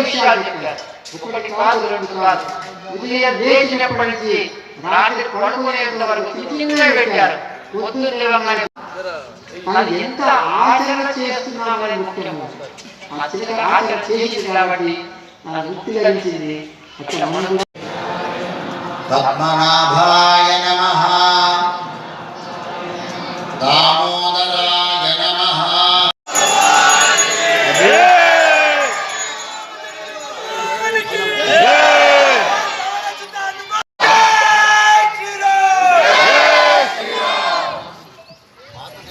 విషయాలు చెప్పారు. ఒకటి కాదు రెండు కాదు. ఉదయం లేచినప్పటి నుంచి రాత్రి పడుకునేంత వరకు పెట్టారు. పొద్దున్న లేవగానే అది ఎంత ఆచరణ చేస్తున్నామని ముఖ్యము ఆ చిన్న ఆచరణ చేసింది కాబట్టి ఆ ముక్తి మనం కూడా పద్మనాభాయ నమః.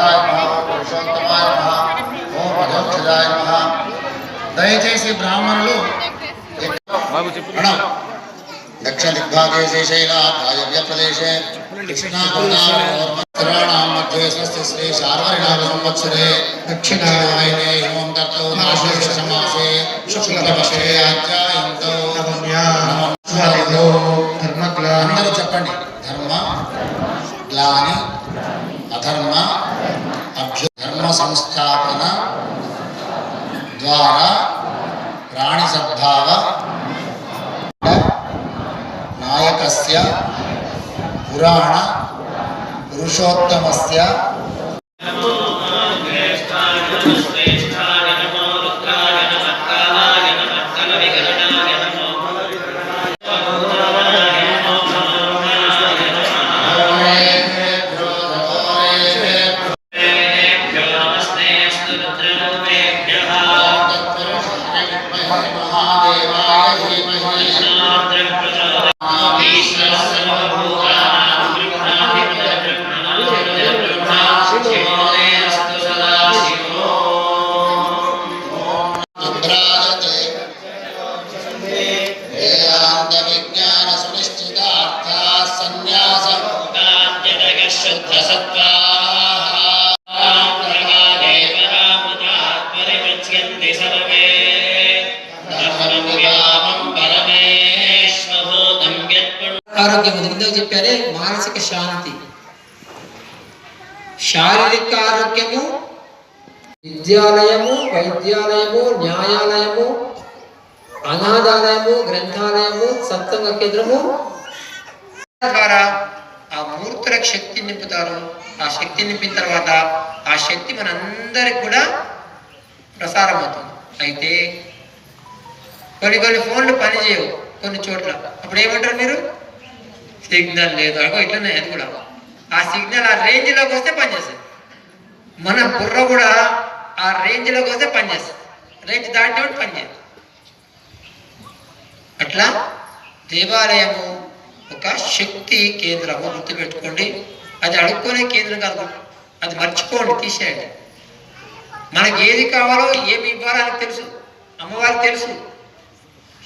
ఓం అనిరుద్ధాయ పురుషోత్తమాయ నమః ఓం అధోక్షజాయ నమః దయచేసి బ్రాహ్మణులు దక్ష దిగ్భాగే శ్రీశైలాత్ ప్రదేశే కృష్ణాగోదావరిణాం మధ్యే స్వస్తి శ్రీ సంవత్సరే దక్షిణాయనే శుక్లపక్షే ఆధ్యాయంతో అందరూ చెప్పండి. ధర్మ గ్లాని ఆరోగ్యం చెప్పారే మానసిక శాంతి. శారీరక ఆరోగ్యము విద్యాలయము వైద్యాలయము న్యాయాలయము అనాథాలయము గ్రంథాలయము సత్సంగ కేంద్రము. ద్వారా ఆ మూర్తులకు శక్తి నింపుతారు. ఆ శక్తి నింపిన తర్వాత ఆ శక్తి మనందరికి కూడా ప్రసారం అవుతుంది అయితే కొన్ని కొన్ని ఫోన్లు పనిచేయవు కొన్ని చోట్ల. అప్పుడు ఏమంటారు మీరు? సిగ్నల్ లేదు. అగో ఇట్లనే అది కూడా. ఆ సిగ్నల్ ఆ రేంజ్లోకి వస్తే పనిచేస్తుంది. మన బుర్ర కూడా ఆ రేంజ్లోకి వస్తే పనిచేస్తుంది. రేంజ్ దాటినప్పుడు పనిచేయదు. అట్లా దేవాలయము ఒక శక్తి కేంద్రము గుర్తుపెట్టుకోండి. అది అడుక్కునే కేంద్రం కాదు. అది మర్చిపోండి తీసేయండి. మనకి ఏది కావాలో ఏమి ఇవ్వాలో అని తెలుసు. అమ్మవారికి తెలుసు.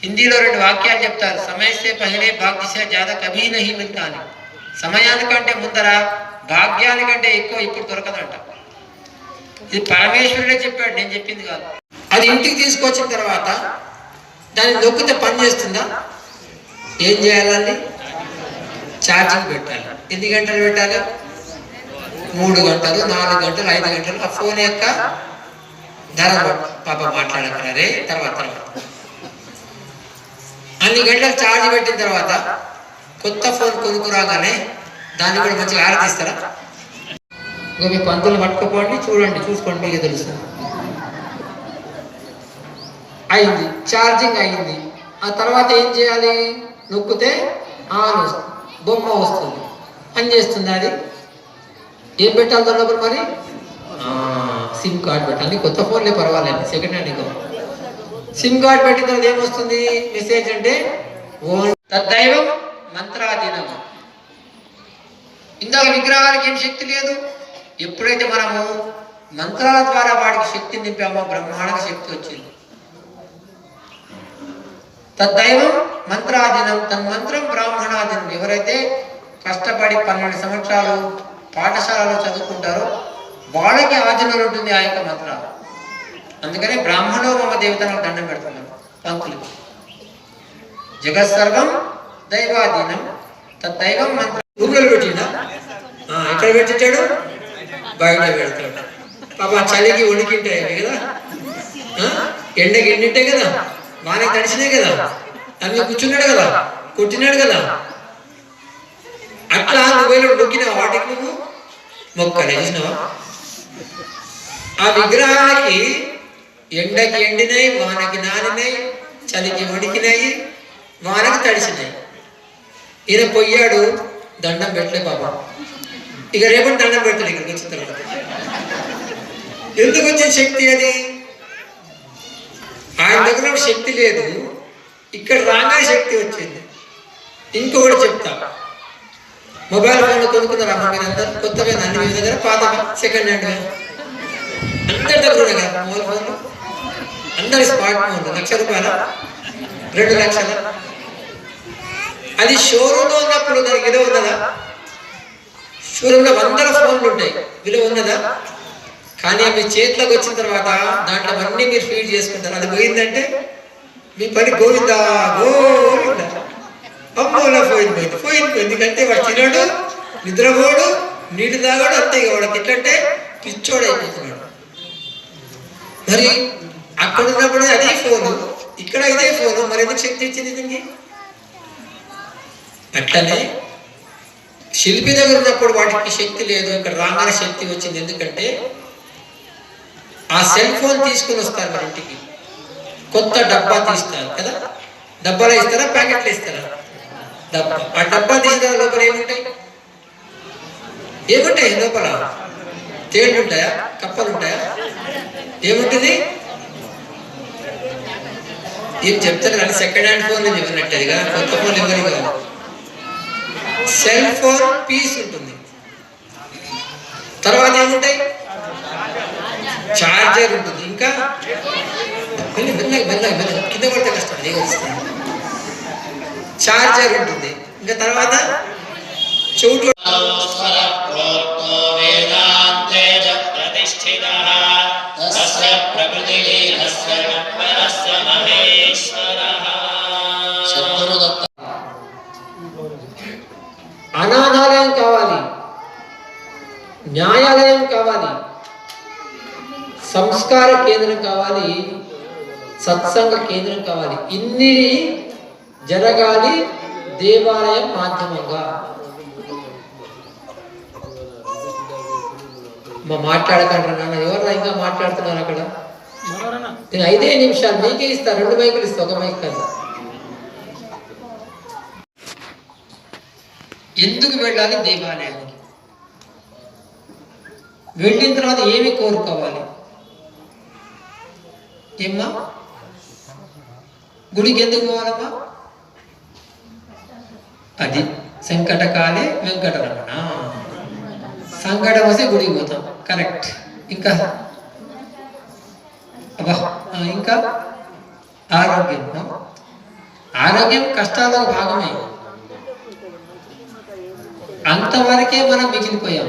హిందీలో రెండు వాక్యాలు చెప్తారు. సమయసే పహలే భాగ్యశ జాదా కభీ నహీ మిల్తా అని సమయానికంటే ముందర భాగ్యానికంటే ఎక్కువ ఇప్పుడు దొరకదంట. ఇది పరమేశ్వరుడే చెప్పాడు నేను చెప్పింది కాదు. అది ఇంటికి తీసుకొచ్చిన తర్వాత దాన్ని నొక్కితే పని చేస్తుందా? ఏం చేయాలండి? ఛార్జింగ్ పెట్టాలి. ఎన్ని గంటలు పెట్టాలి? మూడు గంటలు నాలుగు గంటలు ఐదు గంటలు. ఆ ఫోన్ యొక్క ధర పాప మాట్లాడకున్నారే తర్వాత తర్వాత. అన్ని గంటలు ఛార్జ్ పెట్టిన తర్వాత కొత్త ఫోన్ కొనుక్కురాగానే దాన్ని కూడా మంచిగా ఆరతిస్తారా ఇక మీ పంతులు పట్టుకుపోండి చూడండి చూసుకోండి మీకు తెలుస్తుంది అయింది ఛార్జింగ్ అయింది. ఆ తర్వాత ఏం చేయాలి? నొక్కితే ఆన్ వస్తుంది బొమ్మ వస్తుంది. పని చేస్తుంది అది. ఏం పెట్టాలి దాని మరి? సిమ్ కార్డ్ పెట్టాలి. కొత్త ఫోన్లే పర్వాలండి సెకండ్ హ్యాండ్ ఇక సిమ్ కార్డ్ పెట్టిన తర్వాత ఏమొస్తుంది? మెసేజ్ అంటే ఓం తద్దైవం మంత్రాధీనం. ఇందాక విగ్రహాలకి ఏం శక్తి లేదు? ఎప్పుడైతే మనము మంత్రాల ద్వారా వాడికి శక్తి నింపామో బ్రహ్మాండకు శక్తి వచ్చింది. తద్దైవం మంత్రాధీనం. తన్మంత్రం బ్రాహ్మణాధీనం. ఎవరైతే కష్టపడి పన్నెండు సంవత్సరాలు పాఠశాలలో చదువుకుంటారో వాళ్ళకి ఆచరణ ఉంటుంది ఆ యొక్క మంత్రాలు. అందుకనే బ్రాహ్మణో మమ దేవతలకు దండం పెడుతున్నారు పంతులు జగత్సర్వం దైవాధీనం. తద్దైవం మంత్రం రూమ్లో పెట్టిండా? ఎక్కడ పెట్టించాడు? బయట పెడతాడు. పాప చలికి వణికింటాయి కదా? ఎండకి ఎండింటే కదా? బాగానే తడిసినాయి కదా? అన్ని కూర్చున్నాడు కదా? కొట్టినాడు కదా? అట్లా నువ్వేలో మొక్కిన వాటికి నువ్వు? మొక్కలే చూసినావా? ఆ విగ్రహాలకి ఎండకి ఎండినాయి వానకి నానినాయి చలికి వణికినాయి వానకి తడిసినాయి ఈయన పొయ్యాడు దండం పెట్టలే బాబా. ఇక రేపటి దండం పెడతాడు ఇక్కడికి వచ్చిన తర్వాత. ఎందుకు వచ్చిన శక్తి అది? ఆయన దగ్గర శక్తి లేదు. ఇక్కడ రాగానే శక్తి వచ్చింది. ఇంకొకటి చెప్తా. మొబైల్ ఫోన్ కొనుక్కున్నారు అమ్మ మీరు అందరు కొత్తగా అన్ని మీ దగ్గర పాత సెకండ్ హ్యాండ్ అందరి దగ్గర ఫోన్లు అందరి స్మార్ట్ ఫోన్లు లక్ష రూపాయల రెండు లక్షల. అది షోరూమ్లో ఉన్నప్పుడు దానికి విలువ ఉన్నదా? షోరూమ్లో వందల ఫోన్లు ఉంటాయి. విలువ ఉన్నదా? కానీ మీ చేతిలోకి వచ్చిన తర్వాత దాంట్లో అన్నీ మీరు ఫీడ్ చేసుకుంటారు. అది పోయిందంటే మీ పని గోవిందా గోవిందా అమ్మోలా పోయింది పోయింది పోయింది. పోయింది ఎందుకంటే వాడు తినడు నిద్రపోడు నీళ్ళు తాగాడు అంతే వాడికి ఎట్లంటే పిచ్చోడైపోతున్నాడు మరి అక్కడ ఉన్నప్పుడు అదే ఫోను. ఇక్కడ ఇదే ఫోను. మరి ఎందుకు శక్తి ఇచ్చింది దీనికి? అట్లనే శిల్పి దగ్గర ఉన్నప్పుడు వాటికి శక్తి లేదు. ఇక్కడ రాగానే శక్తి వచ్చింది. ఎందుకంటే ఆ సెల్ ఫోన్ తీసుకుని వస్తారు మన ఇంటికి. కొత్త డబ్బా తీస్తారు కదా? డబ్బాలో ఇస్తారా? ప్యాకెట్లు ఇస్తారా? డబ్బా. ఆ డబ్బా తీసిన లోపల ఏముంటాయి? ఏముంటాయి లోపల? తేళ్ళు ఉంటాయా కప్పలు ఉంటాయా ఏముంటుంది? ఏం చెప్తారు కానీ సెకండ్ హ్యాండ్ ఫోన్ చెప్పినట్టుగా కొత్త ఫోన్ ఎవరికి కాదు సెల్ ఫోన్ పీస్ ఉంటుంది. తర్వాత ఏముంటాయి? చార్జర్ ఉంటుంది. ఇంకా మెల్ల మెల్లగా మెల్లగా మెల్లగా కింద పడితే కష్టం నీకు వస్తుంది. చార్జర్ ఉంటుంది. ఇంకా తర్వాత చోటు ప్రతిష్ఠిత సంస్కార కేంద్రం కావాలి సత్సంగ కేంద్రం కావాలి. ఇన్ని జరగాలి దేవాలయం మాధ్యమంగా. మా మాట్లాడకంటారు నాన్న ఎవరు ఇంకా మాట్లాడుతున్నారు అక్కడ? నేను ఐదే నిమిషాలు మీకే ఇస్తా రెండు మైకులు ఇస్తా ఒక మైక్ కాదు ఎందుకు వెళ్ళాలి దేవాలయానికి? వెళ్ళిన తర్వాత ఏమి కోరుకోవాలి? ఏమ్మా గుడికి ఎందుకు పోవాలమ్మా? అది సంకటకాలే వెంకటరమణ. సంకటం వస్తే గుడికి పోతాం. కరెక్ట్. ఇంకా? అబ్బా ఇంకా? ఆరోగ్యం ఆరోగ్యం కష్టాల భాగమే. అంతవరకే మనం మిగిలిపోయాం.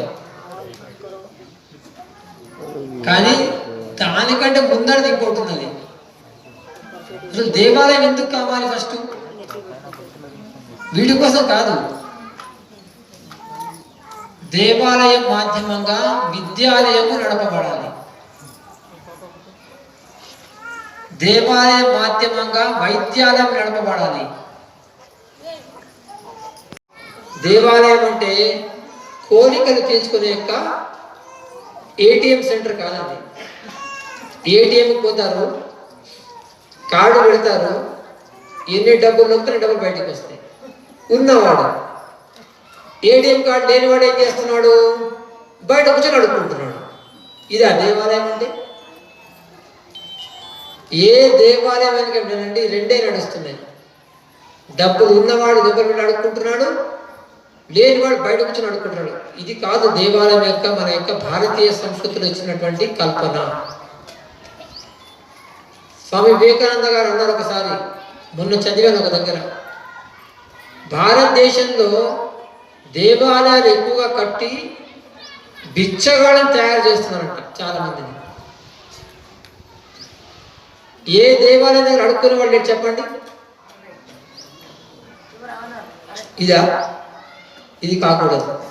కానీ దానికంటే ముందరది ఇంకోటి ఉన్నది అసలు దేవాలయం ఎందుకు కావాలి ఫస్ట్? వీడి కోసం కాదు. దేవాలయం మాధ్యమంగా విద్యాలయము నడపబడాలి. దేవాలయం మాధ్యమంగా వైద్యాలయం నడపబడాలి. దేవాలయం అంటే కోరికలు తీర్చుకునే యొక్క ఏటీఎం సెంటర్ కాదండి. ఏటీఎంకి పోతారు కార్డు పెడతారు ఎన్ని డబ్బులు నొక్కిన డబ్బులు బయటకు వస్తాయి. ఉన్నవాడు ఏటీఎం కార్డు లేనివాడు ఏం చేస్తున్నాడు? బయట కూర్చొని అడుక్కుంటున్నాడు. ఇది ఆ దేవాలయం అండి. ఏ దేవాలయం వెనకండి రెండే నడుస్తున్నాయి. డబ్బులు ఉన్నవాడు దగ్గర పెట్టి అడుక్కుంటున్నాడు లేనివాడు బయట కూర్చొని అడుక్కుంటున్నాడు. ఇది కాదు దేవాలయం యొక్క మన యొక్క భారతీయ సంస్కృతిలో ఇచ్చినటువంటి కల్పన. స్వామి వివేకానంద గారు అన్నారు ఒకసారి. మొన్న చదివాను ఒక దగ్గర. భారతదేశంలో దేవాలయాలు ఎక్కువగా కట్టి బిచ్చగాళ్ళని తయారు చేస్తున్నారంట చాలా మందిని ఏ దేవాలయం దగ్గర అడుక్కునే వాళ్ళు చెప్పండి? ఇదా? ఇది కాకూడదు.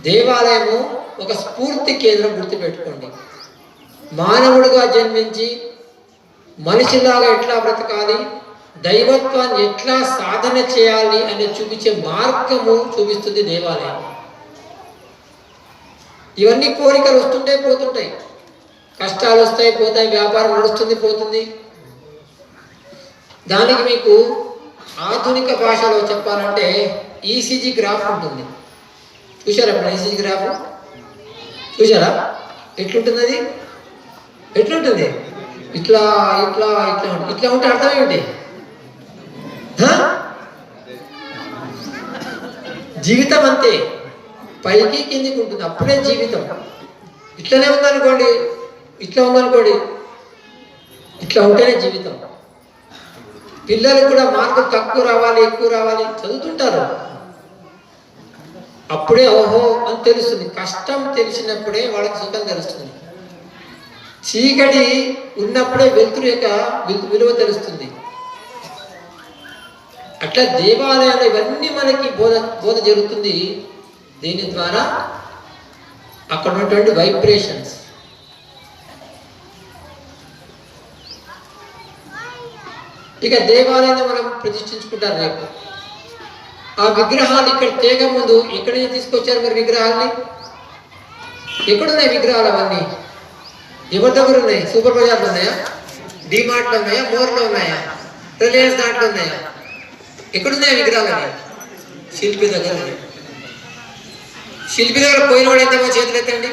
దేవాలయము ఒక స్ఫూర్తి కేంద్రం గుర్తుపెట్టుకోండి. మానవుడిగా జన్మించి మనిషిలాగా ఎట్లా బ్రతకాలి? దైవత్వాన్ని ఎట్లా సాధన చేయాలి అని చూపించే మార్గము చూపిస్తుంది దేవాలయం. ఇవన్నీ కోరికలు వస్తుంటాయి పోతుంటాయి. కష్టాలు వస్తాయి పోతాయి వ్యాపారం నడుస్తుంది పోతుంది. దానికి మీకు ఆధునిక భాషలో చెప్పాలంటే ఈసీజీ గ్రాఫ్ ఉంటుంది. చూసారా ఇప్పుడు ఈసీజీ గ్రాఫ్? చూసారా ఎట్లుంటుంది అది? ఎట్లుంటుంది? ఇట్లా ఇట్లా ఇట్లా ఇట్లా ఉంటే అర్థం ఏమిటి జీవితం అంతే. పైకి కిందికి ఉంటుంది. అప్పుడే జీవితం. ఇట్లనే ఉందనుకోండి. ఇట్లా ఉందనుకోండి. ఇట్లా ఉంటేనే జీవితం. పిల్లలు కూడా మార్కులు తక్కువ రావాలి ఎక్కువ రావాలి చదువుతుంటారు. అప్పుడే ఓహో అని తెలుస్తుంది. కష్టం తెలిసినప్పుడే వాళ్ళకి సుఖం తెలుస్తుంది. చీకటి ఉన్నప్పుడే వెలుతురు యొక్క విలువ తెలుస్తుంది. అట్లా దేవాలయాలు ఇవన్నీ మనకి బోధ బోధ జరుగుతుంది. దీని ద్వారా అక్కడ ఉన్నటువంటి వైబ్రేషన్స్ ఇక దేవాలయాన్ని మనం ప్రతిష్ఠించుకుంటారు రేపు. ఆ విగ్రహాలు ఇక్కడ తేగ ముందు ఇక్కడ నుంచి తీసుకొచ్చారు మీరు విగ్రహాల్ని? ఎక్కడున్నాయి విగ్రహాలు అవన్నీ? ఎవరి దగ్గర ఉన్నాయి. సూపర్ బజార్లో ఉన్నాయా? డిమార్ట్లో ఉన్నాయా? మోర్లో ఉన్నాయా? రిలయన్స్ దాంట్లో ఉన్నాయా? ఎక్కడున్నాయి విగ్రహాలు శిల్పి దగ్గర శిల్పి దగ్గర పోయిన వాడు ఎంతమంది చేతులు ఎత్తండి